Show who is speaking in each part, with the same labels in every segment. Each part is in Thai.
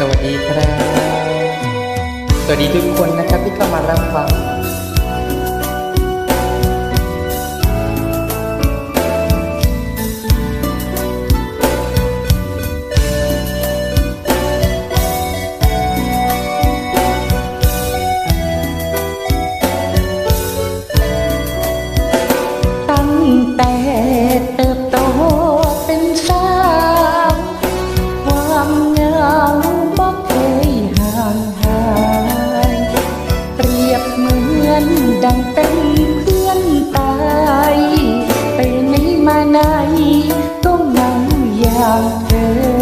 Speaker 1: สวัสดีครับ สวัสดีทุกคนนะครับที่เข้ามารับฟัง
Speaker 2: อนดังเป็นเพื่อนตายไปไหนมาไหนก็เหงอย่างเธอ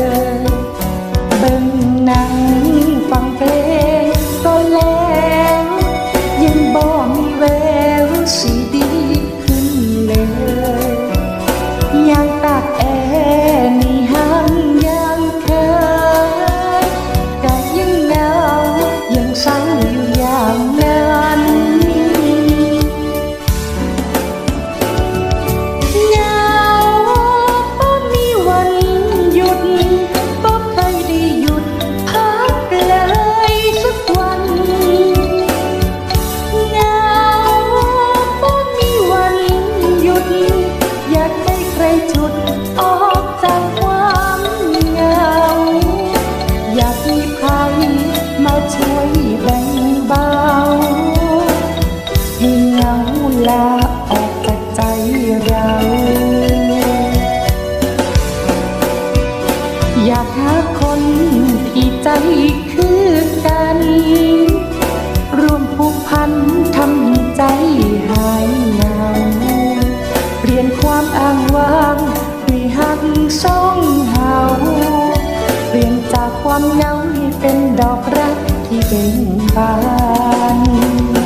Speaker 2: ลาออกจากใจเราอยากหาคนที่ใจคือกัน รวมผูกพันทำใจหายเหงาเปลี่ยนความอ้างว้างด้วยหักสองเฮาเปลี่ยนจากความเหงาให้เป็นดอกรักที่เป็นบาน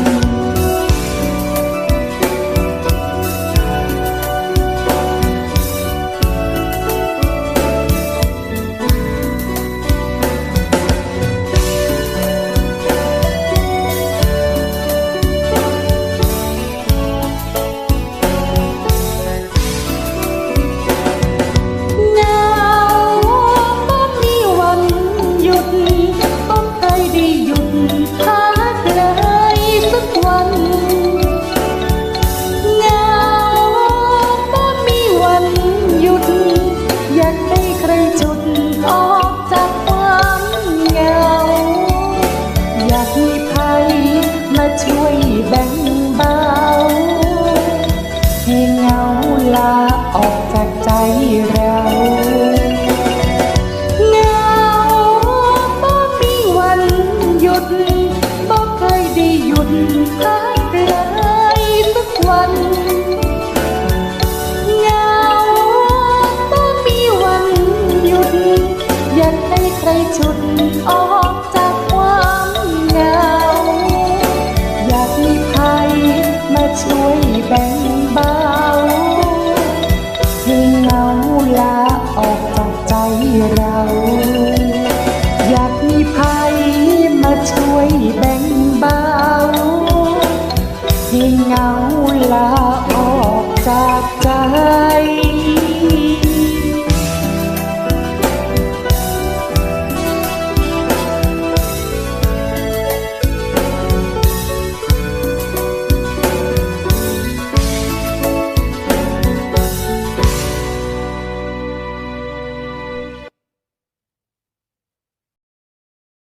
Speaker 2: เราเหบ่มีวันหยุดบ่เคยได้หยุดพัก